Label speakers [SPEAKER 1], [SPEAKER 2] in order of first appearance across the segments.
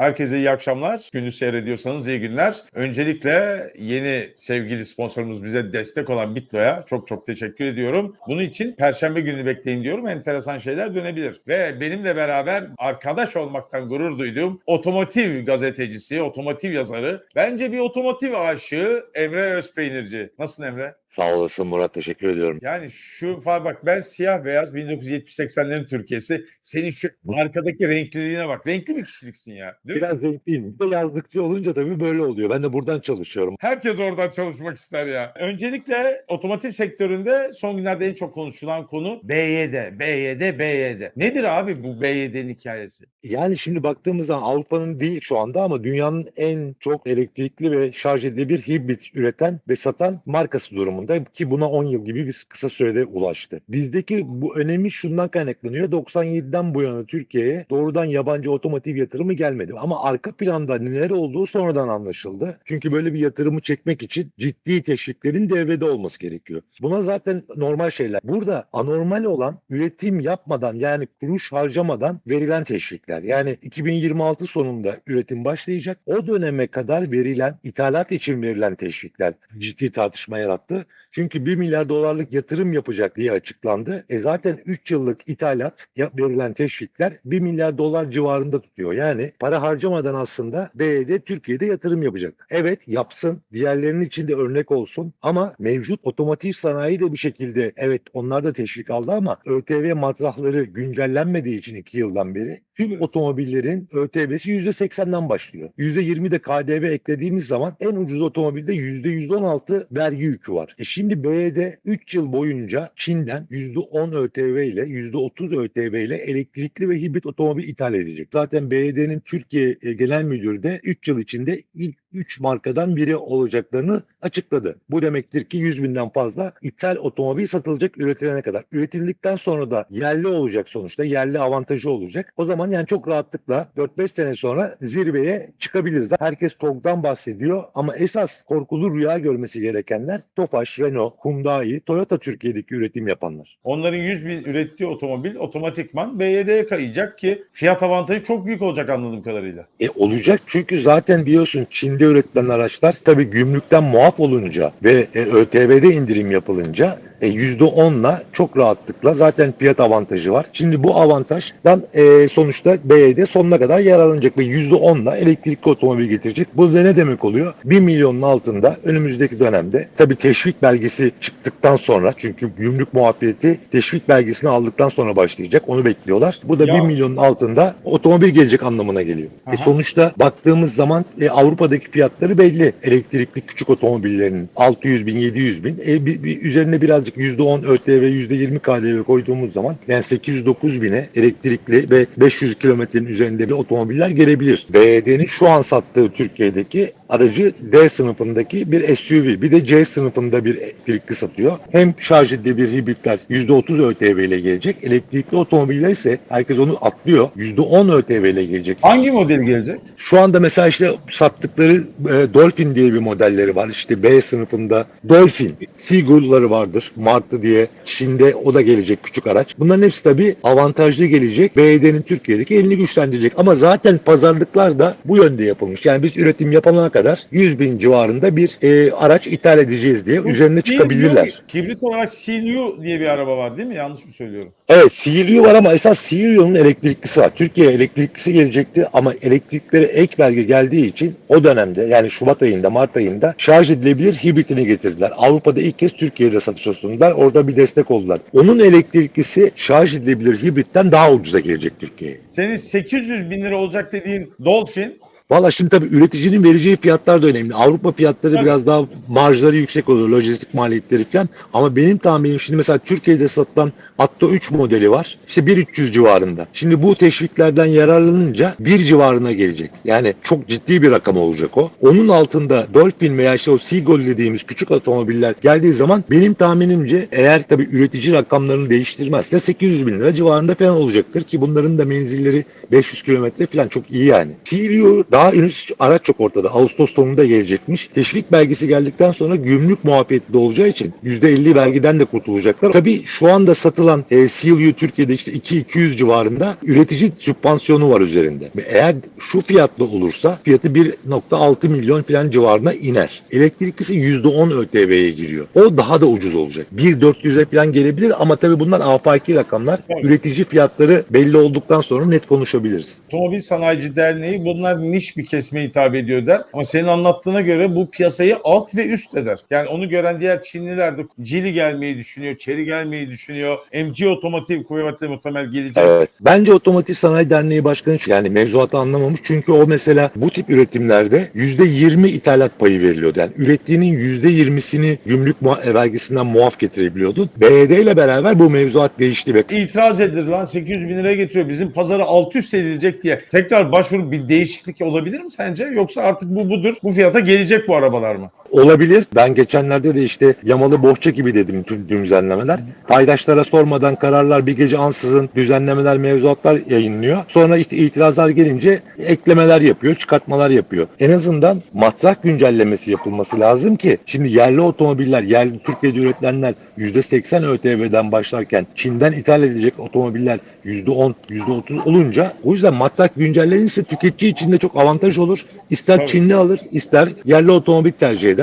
[SPEAKER 1] Herkese iyi akşamlar. Günü seyrediyorsanız iyi günler. Öncelikle yeni sevgili sponsorumuz bize destek olan Bitlo'ya çok çok teşekkür ediyorum. Bunun için Perşembe günü bekleyin diyorum. Enteresan şeyler dönebilir. Ve benimle beraber arkadaş olmaktan gurur duyduğum otomotiv gazetecisi, otomotiv yazarı, bence bir otomotiv aşığı Emre Özpeynirci. Nasılsın Emre?
[SPEAKER 2] Sağ olasın Murat teşekkür ediyorum.
[SPEAKER 1] Yani şu far bak ben siyah beyaz 1970-80'lerin Türkiye'si. Senin şu arkadaki renkliliğine bak. Renkli bir kişiliksin ya. Değil mi?
[SPEAKER 2] Biraz renkliyim. Bir de yazlıkçı olunca tabii böyle oluyor. Ben de buradan çalışıyorum.
[SPEAKER 1] Herkes oradan çalışmak ister ya. Öncelikle otomotiv sektöründe son günlerde en çok konuşulan konu BYD, BYD, BYD. Nedir abi bu BYD'nin hikayesi?
[SPEAKER 2] Yani şimdi baktığımız zaman Avrupa'nın değil şu anda ama dünyanın en çok elektrikli ve şarj edilebilir hibrit üreten ve satan markası durumunda ki buna 10 yıl gibi bir kısa sürede ulaştı. Bizdeki bu önemi şundan kaynaklanıyor. 97'den bu yana Türkiye'ye doğrudan yabancı otomotiv yatırımı gelmedi. Ama arka planda neler olduğu sonradan anlaşıldı. Çünkü böyle bir yatırımı çekmek için ciddi teşviklerin devrede olması gerekiyor. Buna zaten normal şeyler. Burada anormal olan üretim yapmadan yani kuruş harcamadan verilen teşvikler. Yani 2026 sonunda üretim başlayacak. O döneme kadar verilen ithalat için verilen teşvikler ciddi tartışma yarattı. Çünkü 1 milyar dolarlık yatırım yapacak diye açıklandı. E zaten 3 yıllık ithalat verilen teşvikler 1 milyar dolar civarında tutuyor. Yani para harcamadan aslında BYD Türkiye'de yatırım yapacak. Evet yapsın. Diğerlerinin için de örnek olsun. Ama mevcut otomotiv sanayi de bir şekilde evet onlar da teşvik aldı ama ÖTV matrahları güncellenmediği için 2 yıldan beri tüm otomobillerin ÖTV'si %80'den başlıyor. %20 de KDV eklediğimiz zaman en ucuz otomobilde %116 vergi yükü var. E şimdi BYD 3 yıl boyunca Çin'den %10 ÖTV ile %30 ÖTV ile elektrikli ve hibrit otomobil ithal edecek. Zaten BYD'nin Türkiye e, Genel Müdürü de 3 yıl içinde ilk 3 markadan biri olacaklarını açıkladı. Bu demektir ki 100 binden fazla ithal otomobil satılacak üretilene kadar. Üretildikten sonra da yerli olacak sonuçta. Yerli avantajı olacak. O zaman yani çok rahatlıkla 4-5 sene sonra zirveye çıkabiliriz. Herkes TOG'dan bahsediyor ama esas korkulu rüya görmesi gerekenler Tofaş, Renault, Hyundai, Toyota Türkiye'deki üretim yapanlar.
[SPEAKER 1] Onların 100 bin ürettiği otomobil otomatikman BYD'ye kayacak ki fiyat avantajı çok büyük olacak anladığım kadarıyla.
[SPEAKER 2] E olacak çünkü zaten biliyorsun Çin'de üretilen araçlar tabii gümrükten muaf olunca ve e, ÖTV'de indirim yapılınca e, %10'la çok rahatlıkla zaten fiyat avantajı var. Şimdi bu avantajdan e, sonuçta BYD sonuna kadar yararlanacak ve %10'la elektrikli otomobil getirecek. Bu da ne demek oluyor? 1 milyonun altında önümüzdeki dönemde tabii teşvik belgesi çıktıktan sonra çünkü gümrük muafiyeti teşvik belgesini aldıktan sonra başlayacak. Onu bekliyorlar. Bu da
[SPEAKER 1] Ya.
[SPEAKER 2] 1 milyonun altında otomobil gelecek anlamına geliyor.
[SPEAKER 1] Aha.
[SPEAKER 2] E sonuçta baktığımız zaman e, Avrupa'daki fiyatları belli. Elektrikli küçük otomobillerinin 600 bin 700 bin. E, bir, bir üzerine birazcık %10 ÖTV %20 KDV koyduğumuz zaman yani 809 bine elektrikli ve 500 kilometrenin üzerinde bir otomobiller gelebilir. BYD'nin şu an sattığı Türkiye'deki aracı D sınıfındaki bir SUV bir de C sınıfında bir elektrikli satıyor. Hem şarj edilebilir hibritler %30 ÖTV ile gelecek. Elektrikli otomobiller ise herkes onu atlıyor. %10 ÖTV ile gelecek.
[SPEAKER 1] Hangi model gelecek?
[SPEAKER 2] Şu anda mesela işte sattıkları e, Dolphin diye bir modelleri var. İşte B sınıfında Dolphin, Seagull'ları vardır. Martı diye Çin'de o da gelecek küçük araç. Bunların hepsi tabii avantajlı gelecek. BYD'nin Türkiye'deki elini güçlendirecek. Ama zaten pazarlıklar da bu yönde yapılmış. Yani biz üretim yapana kadar 100 bin civarında bir e, araç ithal edeceğiz diye üzerine çıkabilirler.
[SPEAKER 1] Hibrit olarak CLU diye bir araba var değil mi? Yanlış mı söylüyorum?
[SPEAKER 2] Evet CLU var ama esas CLU'nun elektriklisi var. Türkiye elektriklisi gelecekti ama elektriklere ek vergi geldiği için o dönemde yani Şubat ayında Mart ayında şarj edilebilir hibritini getirdiler. Avrupa'da ilk kez Türkiye'de satışa sundular. Orada bir destek oldular. Onun elektriklisi şarj edilebilir hibritten daha ucuza gelecek Türkiye'ye.
[SPEAKER 1] Senin 800 bin lira olacak dediğin Dolphin
[SPEAKER 2] Valla şimdi tabii üreticinin vereceği fiyatlar da önemli. Avrupa fiyatları
[SPEAKER 1] Tabii.
[SPEAKER 2] biraz daha marjları yüksek olur, lojistik maliyetleri falan. Ama benim tahminim şimdi mesela Türkiye'de satılan Atto 3 modeli var. İşte 1.300 civarında. Şimdi bu teşviklerden yararlanınca 1 civarına gelecek. Yani çok ciddi bir rakam olacak o. Onun altında Dolphin veya işte o Seagull dediğimiz küçük otomobiller geldiği zaman benim tahminimce eğer tabii üretici rakamlarını değiştirmezse 800 bin lira civarında falan olacaktır ki bunların da menzilleri 500 kilometre falan çok iyi yani. CLU Daha henüz araç çok ortada. Ağustos sonunda gelecekmiş. Teşvik belgesi geldikten sonra gümrük muafiyetli olacağı için %50 vergiden de kurtulacaklar. Tabii şu anda satılan e, CLU Türkiye'de işte 2-200 civarında üretici sübvansiyonu var üzerinde. Eğer şu fiyatla olursa fiyatı 1.6 milyon falan civarına iner. Elektriklisi %10 ÖTV'ye giriyor. O daha da ucuz olacak. 1.400'e falan gelebilir ama tabii bunlar afaki rakamlar.
[SPEAKER 1] Evet.
[SPEAKER 2] Üretici fiyatları belli olduktan sonra net konuşabiliriz.
[SPEAKER 1] Otomobil Sanayici Derneği bunlar niş bir kesime hitap ediyor der. Ama senin anlattığına göre bu piyasayı alt ve üst eder. Yani onu gören diğer Çinliler de Cili gelmeyi düşünüyor, Çeri gelmeyi düşünüyor. MG Otomotiv kuvvetle muhtemel gelecek.
[SPEAKER 2] Evet. Bence Otomotiv Sanayi Derneği Başkanı yani mevzuatı anlamamış. Çünkü o mesela bu tip üretimlerde %20 ithalat payı veriliyordu. Yani ürettiğinin %20'sini gümrük muha- vergisinden muaf getirebiliyordu. BYD ile beraber bu mevzuat değişti ve
[SPEAKER 1] İtiraz edilir lan 800 bin liraya getiriyor. Bizim pazara alt üst edilecek diye. Tekrar başvurup bir değişiklik olabilir mi sence? Yoksa artık bu budur. Bu fiyata gelecek bu arabalar mı?
[SPEAKER 2] Olabilir. Ben geçenlerde de işte yamalı bohça gibi dedim tüm düzenlemeler. Paydaşlara sormadan kararlar bir gece ansızın düzenlemeler, mevzuatlar yayınlıyor. Sonra işte itirazlar gelince eklemeler yapıyor, çıkartmalar yapıyor. En azından matrak güncellemesi yapılması lazım ki şimdi yerli otomobiller, yerli Türkiye'de üretilenler %80 ÖTV'den başlarken Çin'den ithal edilecek otomobiller %10, %30 olunca o yüzden matrak güncellenirse tüketici için de çok avantaj olur. İster
[SPEAKER 1] Tabii.
[SPEAKER 2] Çinli alır, ister yerli otomobil tercih eder.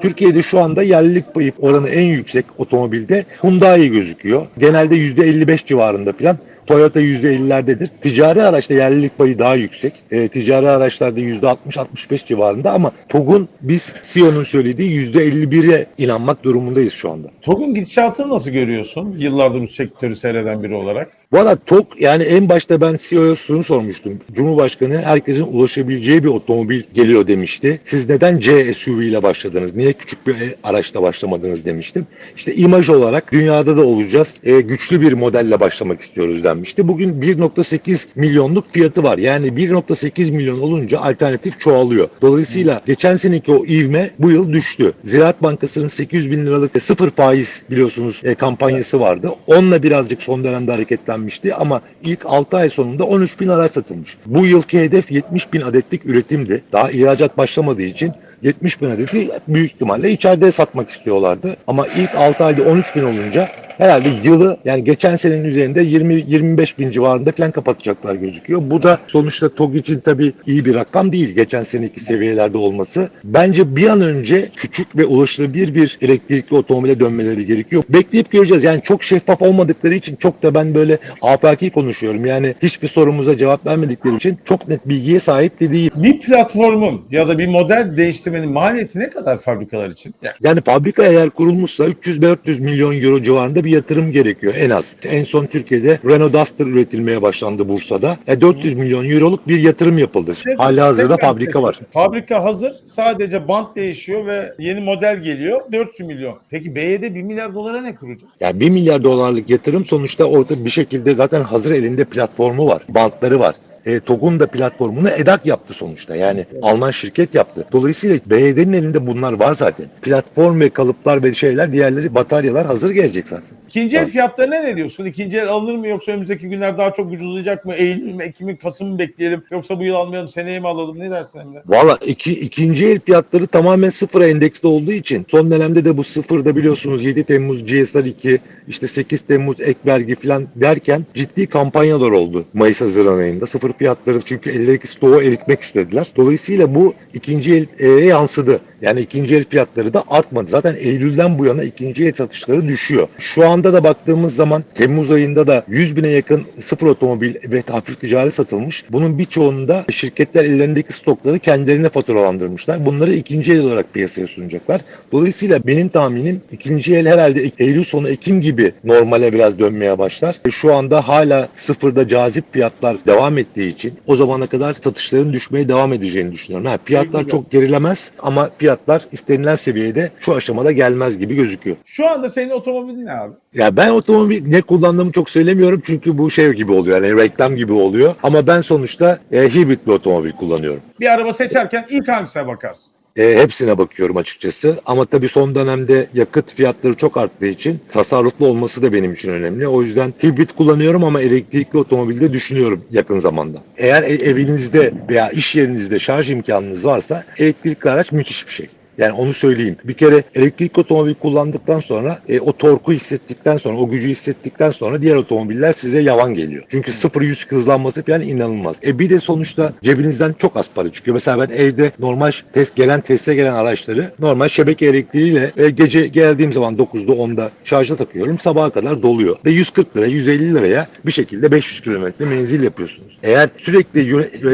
[SPEAKER 2] Türkiye'de şu anda yerlilik payı oranı en yüksek otomobilde Hyundai gözüküyor. Genelde %55 civarında falan. Toyota %50'lerdedir. Ticari araçta yerlilik payı daha yüksek. E, ticari araçlarda %60-65 civarında ama TOG'un biz CEO'nun söylediği %51'e inanmak durumundayız şu anda.
[SPEAKER 1] TOG'un gidişatını nasıl görüyorsun? Yıllardır bu sektörü seyreden biri olarak.
[SPEAKER 2] Valla TOG yani en başta ben CEO'ya şunu sormuştum. Cumhurbaşkanı herkesin ulaşabileceği bir otomobil geliyor demişti. Siz neden C SUV ile başladınız? Niye küçük bir araçla başlamadınız demiştim. İşte imaj olarak dünyada da olacağız. E, güçlü bir modelle başlamak istiyoruz denmişti. Bugün 1.8 milyonluk fiyatı var. Yani 1.8 milyon olunca alternatif çoğalıyor. Dolayısıyla geçen seneki o ivme bu yıl düştü. Ziraat Bankası'nın 800 bin liralık sıfır faiz biliyorsunuz e, kampanyası vardı. Onunla birazcık son dönemde hareketlenmişti ama ilk 6 ay sonunda 13 bin araç satılmış. Bu yılki hedef 70 bin adetlik üretimdi. Daha ihracat başlamadığı için 70 bin adeti büyük ihtimalle içeride satmak istiyorlardı. Ama ilk 6 ayda 13 bin olunca herhalde yılı yani geçen senenin üzerinde 20-25 bin civarında falan kapatacaklar gözüküyor. Bu da sonuçta TOG için tabii iyi bir rakam değil geçen seneki seviyelerde olması. Bence bir an önce küçük ve ulaşılabilir bir elektrikli otomobile dönmeleri gerekiyor. Bekleyip göreceğiz. Yani çok şeffaf olmadıkları için çok da ben böyle afaki konuşuyorum. Yani hiçbir sorumuza cevap vermedikleri için çok net bilgiye sahip de değil.
[SPEAKER 1] Bir platformun ya da bir model değiştirmenin maliyeti ne kadar fabrikalar için? Yani
[SPEAKER 2] Yani fabrika eğer kurulmuşsa 300-400 milyon euro civarında bir yatırım gerekiyor en az. En son Türkiye'de Renault Duster üretilmeye başlandı Bursa'da. E 400 milyon euroluk bir yatırım yapıldı. Hala hazırda
[SPEAKER 1] Tekrar
[SPEAKER 2] fabrika var.
[SPEAKER 1] Fabrika hazır. Sadece bant değişiyor ve yeni model geliyor. 400 milyon. Peki BYD 1 milyar dolara ne kuracak?
[SPEAKER 2] Yani 1 milyar dolarlık yatırım sonuçta orada bir şekilde zaten hazır elinde platformu var. Bantları var. E, TOG'un da platformunu EDAK yaptı sonuçta. Yani Alman şirket yaptı. Dolayısıyla BYD'nin elinde bunlar var zaten. Platform ve kalıplar ve şeyler diğerleri bataryalar hazır gelecek zaten.
[SPEAKER 1] İkinci el fiyatlarına ne diyorsun? İkinci el alınır mı yoksa önümüzdeki günler daha çok ucuzlayacak mı? Eylül mü, Ekim mi, Kasım mı bekleyelim? Yoksa bu yıl almayalım, seneye mi alalım? Ne dersin Emre?
[SPEAKER 2] Valla iki, ikinci el fiyatları tamamen sıfıra endeksli olduğu için son dönemde de bu sıfırda biliyorsunuz 7 Temmuz GSR 2 işte 8 Temmuz ek vergi falan derken ciddi kampanyalar oldu Mayıs Haziran ayında. Sıfır fiyatları çünkü ellerindeki stoğu eritmek istediler. Dolayısıyla bu ikinci el yansıdı. Yani ikinci el fiyatları da artmadı. Zaten Eylül'den bu yana ikinci el satışları düşüyor. Şu anda da baktığımız zaman Temmuz ayında da 100 bine yakın sıfır otomobil ve hafif ticari satılmış. Bunun birçoğunda şirketler ellerindeki stokları kendilerine faturalandırmışlar. Bunları ikinci el olarak piyasaya sunacaklar. Dolayısıyla benim tahminim ikinci el herhalde Eylül sonu Ekim gibi normale biraz dönmeye başlar. E, Şu anda hala sıfırda cazip fiyatlar devam ettiği için o zamana kadar satışların düşmeye devam edeceğini düşünüyorum. Ha, fiyatlar
[SPEAKER 1] Güzel.
[SPEAKER 2] çok gerilemez ama fiyatlar istenilen seviyede şu aşamada gelmez gibi gözüküyor.
[SPEAKER 1] Şu anda senin otomobilin ne abi?
[SPEAKER 2] Ya ben otomobil ne kullandığımı çok söylemiyorum çünkü bu şey gibi oluyor yani reklam gibi oluyor. Ama ben sonuçta e, hibrit bir otomobil kullanıyorum.
[SPEAKER 1] Bir araba seçerken ilk hangisine bakarsın?
[SPEAKER 2] E, hepsine bakıyorum açıkçası. Ama tabii son dönemde yakıt fiyatları çok arttığı için tasarruflu olması da benim için önemli. O yüzden hibrit kullanıyorum ama elektrikli otomobilde düşünüyorum yakın zamanda. Eğer e- evinizde veya iş yerinizde şarj imkanınız varsa elektrikli araç müthiş bir şey. Yani onu söyleyeyim. Bir kere elektrikli otomobil kullandıktan sonra e, o torku hissettikten sonra, o gücü hissettikten sonra diğer otomobiller size yavan geliyor. Çünkü 0-100 hızlanması falan inanılmaz. E bir de sonuçta cebinizden çok az para çıkıyor. Mesela ben evde normal test gelen teste gelen araçları normal şebeke elektriğiyle e, gece geldiğim zaman 9'da 10'da şarja takıyorum. Sabaha kadar doluyor. Ve 140 lira, 150 liraya bir şekilde 500 kilometre menzil yapıyorsunuz. Eğer sürekli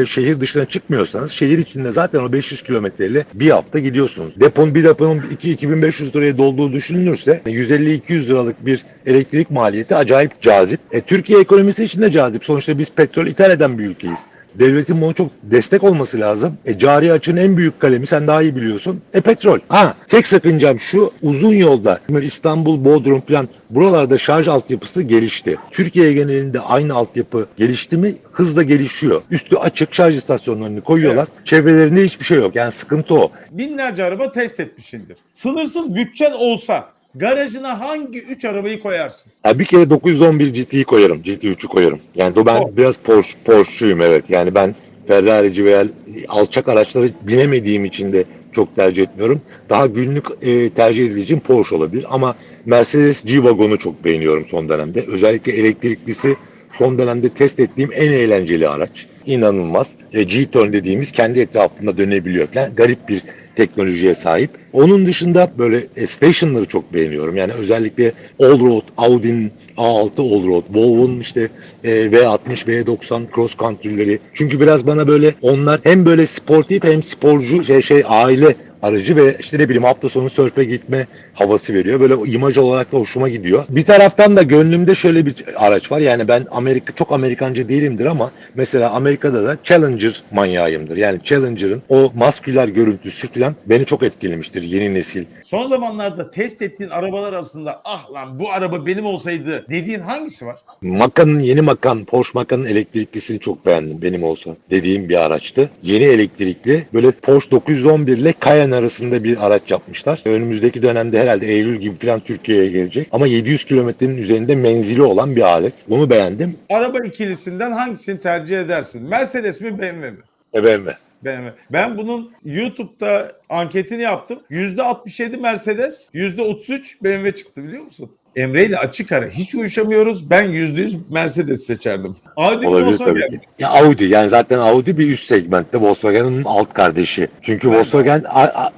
[SPEAKER 2] e, şehir dışına çıkmıyorsanız şehir içinde zaten o 500 kilometreyle bir hafta gidiyorsunuz. Depon bir deponun 2-2500 liraya dolduğu düşünülürse 150-200 liralık bir elektrik maliyeti acayip cazip. E, Türkiye ekonomisi için de cazip. Sonuçta biz petrol ithal eden bir ülkeyiz. Devletin buna çok destek olması lazım. E, cari açığın en büyük kalemi sen daha iyi biliyorsun. E petrol. Ha tek sakıncam şu uzun yolda İstanbul, Bodrum falan buralarda şarj altyapısı gelişti. Türkiye genelinde aynı altyapı gelişti mi hızla gelişiyor. Üstü açık şarj istasyonlarını koyuyorlar. Çevrelerinde hiçbir şey yok. Yani sıkıntı o.
[SPEAKER 1] Binlerce araba test etmişsindir. Sınırsız bütçen olsa garajına hangi 3 arabayı koyarsın?
[SPEAKER 2] Ya bir kere 911 GT'yi koyarım. GT3'ü koyarım. Yani ben
[SPEAKER 1] Oh.
[SPEAKER 2] biraz Porsche, Porsche'yum evet. Yani ben Ferrari'ci veya alçak araçları binemediğim için de çok tercih etmiyorum. Daha günlük e, tercih edileceğim Porsche olabilir ama Mercedes G-Wagon'u çok beğeniyorum son dönemde. Özellikle elektriklisi son dönemde test ettiğim en eğlenceli araç. İnanılmaz. E, G-Turn dediğimiz kendi etrafında dönebiliyor falan. Garip bir teknolojiye sahip. Onun dışında böyle e, stationları çok beğeniyorum. Yani özellikle Allroad, Audi'nin A6 Allroad, Volvo'nun işte e, V60, V90 cross country'leri. Çünkü biraz bana böyle onlar hem böyle sportif hem sporcu şey, şey aile aracı ve işte ne bileyim hafta sonu sörfe gitme havası veriyor. Böyle imaj olarak da hoşuma gidiyor. Bir taraftan da gönlümde şöyle bir araç var. Yani ben Amerika çok Amerikancı değilimdir ama mesela Amerika'da da Challenger manyağıyımdır. Yani Challenger'ın o masküler görüntüsü falan beni çok etkilemiştir yeni nesil.
[SPEAKER 1] Son zamanlarda test ettiğin arabalar arasında ah lan bu araba benim olsaydı dediğin hangisi var?
[SPEAKER 2] Macan'ın yeni Macan, Porsche Macan'ın elektriklisini çok beğendim benim olsa dediğim bir araçtı. Yeni elektrikli böyle Porsche 911 ile Cayenne arasında bir araç yapmışlar. Önümüzdeki dönemde herhalde Eylül gibi falan Türkiye'ye gelecek. Ama 700 kilometrenin üzerinde menzili olan bir alet. Bunu beğendim.
[SPEAKER 1] Araba ikilisinden hangisini tercih edersin? Mercedes mi BMW mi?
[SPEAKER 2] E BMW.
[SPEAKER 1] BMW. Ben bunun YouTube'da anketini yaptım. %67 Mercedes, %33 BMW çıktı biliyor musun? Emre ile açık ara hiç uyuşamıyoruz. Ben %100 Mercedes seçerdim. Audi
[SPEAKER 2] Olabilir tabii ki. Ya Audi yani zaten Audi bir üst segmentte Volkswagen'ın alt kardeşi. Çünkü Volkswagen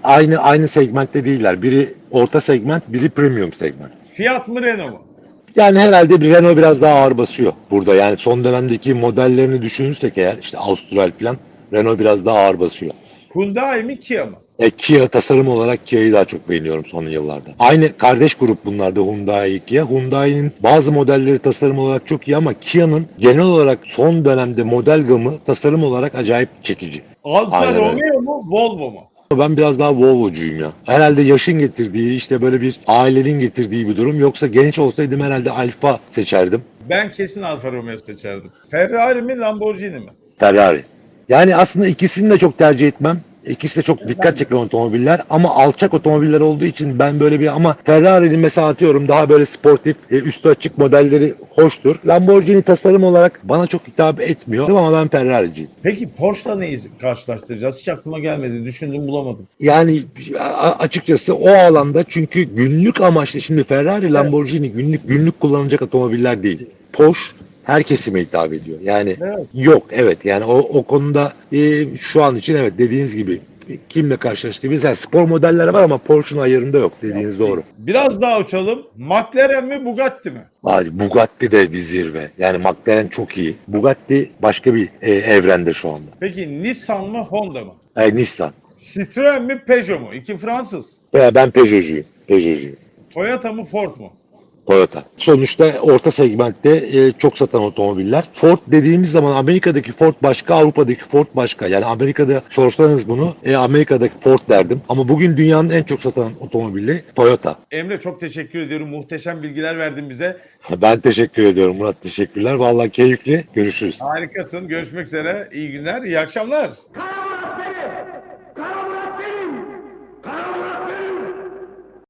[SPEAKER 2] aynı aynı segmentte değiller. Biri orta segment, biri premium segment.
[SPEAKER 1] Fiat mı Renault mu?
[SPEAKER 2] Yani herhalde bir Renault biraz daha ağır basıyor burada. Yani son dönemdeki modellerini düşünürsek eğer işte Austral falan Renault biraz daha ağır basıyor.
[SPEAKER 1] Hyundai mi Kia mı?
[SPEAKER 2] E, Kia tasarım olarak Kia'yı daha çok beğeniyorum son yıllarda. Aynı kardeş grup bunlarda Hyundai Kia. Hyundai'nin bazı modelleri tasarım olarak çok iyi ama Kia'nın genel olarak son dönemde model gamı tasarım olarak acayip çekici.
[SPEAKER 1] Alfa. Romeo mu Volvo mu?
[SPEAKER 2] Ben biraz daha Volvo'cuyum ya. Herhalde yaşın getirdiği işte böyle bir ailenin getirdiği bir durum. Yoksa genç olsaydım herhalde Alfa seçerdim.
[SPEAKER 1] Ben kesin Alfa Romeo seçerdim. Ferrari mi Lamborghini mi?
[SPEAKER 2] Ferrari. Yani aslında ikisini de çok tercih etmem. İkisi de çok dikkat çeken otomobiller ama alçak otomobiller olduğu için ben böyle bir ama Ferrari'nin mesela atıyorum daha böyle sportif e, üstü açık modelleri hoştur. Lamborghini tasarım olarak bana çok hitap etmiyor ama ben Ferrari'ciyim.
[SPEAKER 1] Peki Porsche'la neyi karşılaştıracağız? Hiç aklıma gelmedi. Düşündüm bulamadım.
[SPEAKER 2] Yani açıkçası o alanda çünkü günlük amaçlı şimdi Ferrari, Lamborghini günlük günlük kullanılacak otomobiller değil. Porsche her kesime hitap ediyor. Yani
[SPEAKER 1] Evet.
[SPEAKER 2] Yok evet yani o, o konuda e, şu an için evet dediğiniz gibi kimle karşılaştığımız yani spor modeller var ama Porsche'un ayarında yok dediğiniz doğru.
[SPEAKER 1] Biraz daha uçalım. McLaren mi Bugatti mi?
[SPEAKER 2] Abi Bugatti de bir zirve. Yani McLaren çok iyi. Bugatti başka bir e, evrende şu anda.
[SPEAKER 1] Peki Nissan mı Honda mı?
[SPEAKER 2] E, Nissan.
[SPEAKER 1] Citroen mi Peugeot mu? İki Fransız.
[SPEAKER 2] Veya ben Peugeot'cuyum. Peugeot'cuyum.
[SPEAKER 1] Toyota mı Ford mu?
[SPEAKER 2] Toyota. Sonuçta orta segmentte e, çok satan otomobiller. Ford dediğimiz zaman Amerika'daki Ford başka, Avrupa'daki Ford başka. Yani Amerika'da sorsanız bunu e, Amerika'daki Ford derdim. Ama bugün dünyanın en çok satan otomobili Toyota.
[SPEAKER 1] Emre çok teşekkür ediyorum. Muhteşem bilgiler verdin bize.
[SPEAKER 2] Ben teşekkür ediyorum Murat. Teşekkürler. Vallahi keyifli. Görüşürüz.
[SPEAKER 1] Harikasın. Görüşmek üzere. İyi günler, iyi akşamlar.